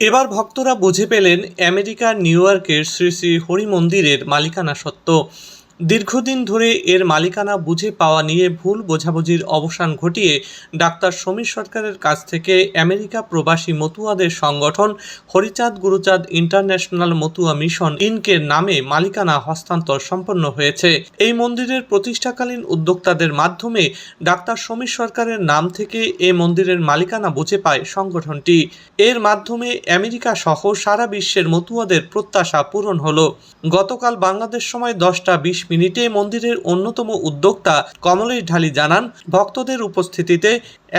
এবার ভক্তরা বুঝে পেলেন আমেরিকার নিউ ইয়র্কের শ্রী শ্রী হরি মন্দিরের মালিকানা সত্য দীর্ঘদিন ধরে এর মালিকানা বুঝে পাওয়া নিয়ে ভুল বোঝাবুঝির অবসান ঘটিয়ে ডাক্তার সমীর সরকারের কাছ থেকে আমেরিকা প্রবাসী মতুয়াদের সংগঠন হরিচাঁদ গুরুচাঁদ ইন্টারন্যাশনাল মতুয়া মিশন ইনকের নামে মালিকানা হস্তান্তর সম্পন্ন হয়েছে। এই মন্দিরের প্রতিষ্ঠাকালীন উদ্যোক্তাদের মাধ্যমে ডাক্তার সমীর সরকারের নাম থেকে এ মন্দিরের মালিকানা বুঝে পায় সংগঠনটি। এর মাধ্যমে আমেরিকা সহ সারা বিশ্বের মতুয়াদের প্রত্যাশা পূরণ হল। গতকাল বাংলাদেশ সময় দশটা বিশ মিনিটে মন্দিরের অন্যতম উদ্যোক্তা কমলেশ ঢালি জানান, ভক্তদের উপস্থিতিতে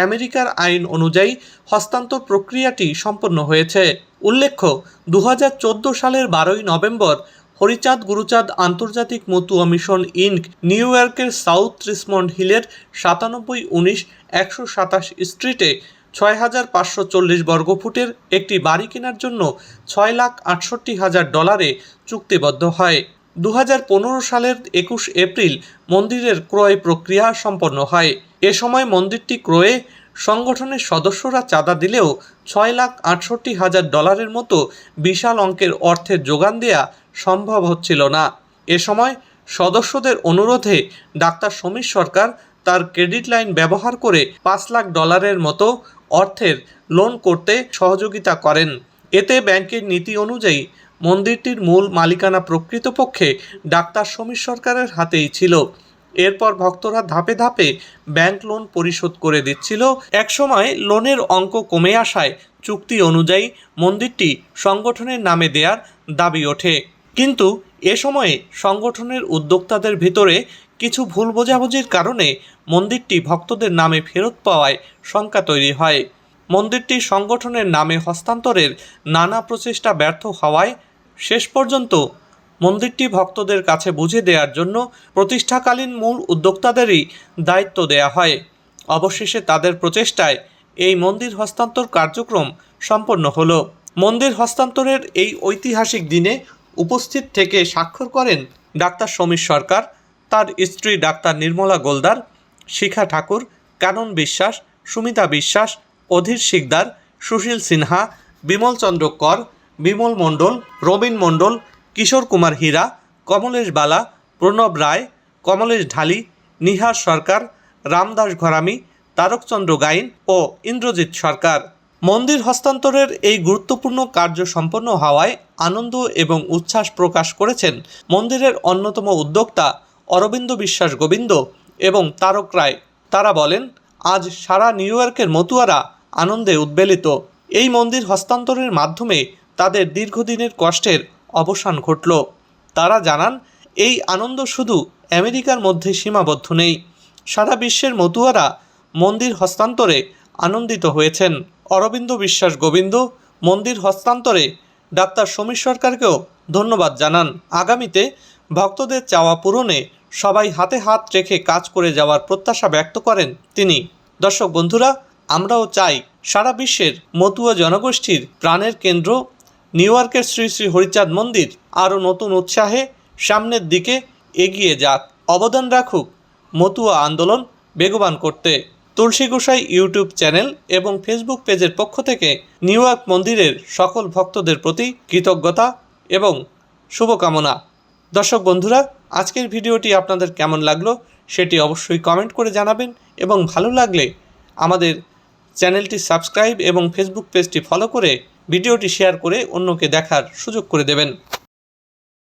আমেরিকার আইন অনুযায়ী হস্তান্তর প্রক্রিয়াটি সম্পন্ন হয়েছে। উল্লেখ্য দু হাজার চোদ্দ সালের বারোই নভেম্বর হরিচাঁদ গুরুচাঁদ আন্তর্জাতিক মতুয়া মিশন ইনক নিউ ইয়র্কের সাউথ রিসমন্ড হিলের সাতানব্বই উনিশ একশো সাতাশ স্ট্রিটে ছয় হাজার পাঁচশো চল্লিশ বর্গফুটের একটি বাড়ি কেনার জন্য ছয় লাখ আটষট্টি হাজার ডলারে চুক্তিবদ্ধ হয়। দু হাজার পনেরো সালের একুশ এপ্রিল মন্দিরের ক্রয় প্রক্রিয়া সম্পন্ন হয়। এ সময় মন্দিরটি ক্রয়ে সংগঠনের সদস্যরা চাঁদা দিলেও ছয় লাখ আটষট্টি হাজার ডলারের মতো বিশাল অঙ্কের অর্থের যোগান দেয়া সম্ভব হচ্ছিল না। এ সময় সদস্যদের অনুরোধে ডাক্তার সমীর সরকার তার ক্রেডিট লাইন ব্যবহার করে পাঁচ লাখ ডলারের মতো অর্থের লোন করতে সহযোগিতা করেন। এতে ব্যাংকের নীতি অনুযায়ী মন্দিরটির মূল মালিকানা প্রকৃতপক্ষে ডাক্তার সমীর সরকারের হাতেই ছিল। এরপর ভক্তরা ধাপে ধাপে ব্যাংক লোন পরিশোধ করে দিচ্ছিল। একসময় লোনের অঙ্ক কমে আসায় চুক্তি অনুযায়ী মন্দিরটি সংগঠনের নামে দেয়ার দাবি ওঠে। কিন্তু এ সময়ে সংগঠনের উদ্যোক্তাদের ভিতরে কিছু ভুল বোঝাবুঝির কারণে মন্দিরটি ভক্তদের নামে ফেরত পাওয়ায় শঙ্কা তৈরি হয়। মন্দিরটি সংগঠনের নামে হস্তান্তরের নানা প্রচেষ্টা ব্যর্থ হওয়ায় শেষ পর্যন্ত মন্দিরটি ভক্তদের কাছে বুঝে দেওয়ার জন্য প্রতিষ্ঠাকালীন মূল উদ্যোক্তাদেরই দায়িত্ব দেয়া হয়। অবশেষে তাদের প্রচেষ্টায় এই মন্দির হস্তান্তর কার্যক্রম সম্পন্ন হল। মন্দির হস্তান্তরের এই ঐতিহাসিক দিনে উপস্থিত থেকে স্বাক্ষর করেন ডাক্তার সমীর সরকার, তার স্ত্রী ডাক্তার নির্মলা গোলদার, শিখা ঠাকুর, কানন বিশ্বাস, সুমিতা বিশ্বাস, অধীর শিকদার, সুশীল সিনহা বিমল চন্দ্র কর বিমল মণ্ডল রবীন মণ্ডল, কিশোর কুমার হীরা, কমলেশ বালা, প্রণব রায়, কমলেশ ঢালি, নিহার সরকার, রামদাস ঘরামি, তারকচন্দ্র গাইন ও ইন্দ্রজিৎ সরকার। মন্দির হস্তান্তরের এই গুরুত্বপূর্ণ কার্য সম্পন্ন হওয়ায় আনন্দ এবং উচ্ছ্বাস প্রকাশ করেছেন মন্দিরের অন্যতম উদ্যোক্তা অরবিন্দ বিশ্বাস গোবিন্দ এবং তারক রায়। তারা বলেন, আজ সারা নিউ ইয়র্কের মতুয়ারা আনন্দে উদ্বেলিত। এই মন্দির হস্তান্তরের মাধ্যমে তাদের দীর্ঘদিনের কষ্টের অবসান ঘটল। তারা জানান, এই আনন্দ শুধু আমেরিকার মধ্যে সীমাবদ্ধ নেই। সারা বিশ্বের মতুয়ারা মন্দির হস্তান্তরে আনন্দিত হয়েছেন। অরবিন্দ বিশ্বাস গোবিন্দ মন্দির হস্তান্তরে ডাক্তার সমীর সরকারকেও ধন্যবাদ জানান। আগামীতে ভক্তদের চাওয়া পূরণে সবাই হাতে হাত রেখে কাজ করে যাওয়ার প্রত্যাশা ব্যক্ত করেন তিনি। দর্শক বন্ধুরা, আমরাও চাই সারা বিশ্বের মতুয়া জনগোষ্ঠীর প্রাণের কেন্দ্র নিউ ইয়র্কের শ্রী শ্রী হরিচাঁদ মন্দির আরও নতুন উৎসাহে সামনের দিকে এগিয়ে যাক। অবদান রাখুক মতুয়া আন্দোলন বেগবান করতে। তুলসী গোসাই ইউটিউব চ্যানেল এবং ফেসবুক পেজের পক্ষ থেকে নিউ ইয়র্ক মন্দিরের সকল ভক্তদের প্রতি কৃতজ্ঞতা এবং শুভকামনা। দর্শক বন্ধুরা, আজকের ভিডিওটি আপনাদের কেমন লাগল সেটি অবশ্যই কমেন্ট করে জানাবেন এবং ভালো লাগলে আমাদের চ্যানেলটি সাবস্ক্রাইব এবং ফেসবুক পেজটি ফলো করে ভিডিওটি শেয়ার করে অন্যকে দেখার সুযোগ করে দেবেন।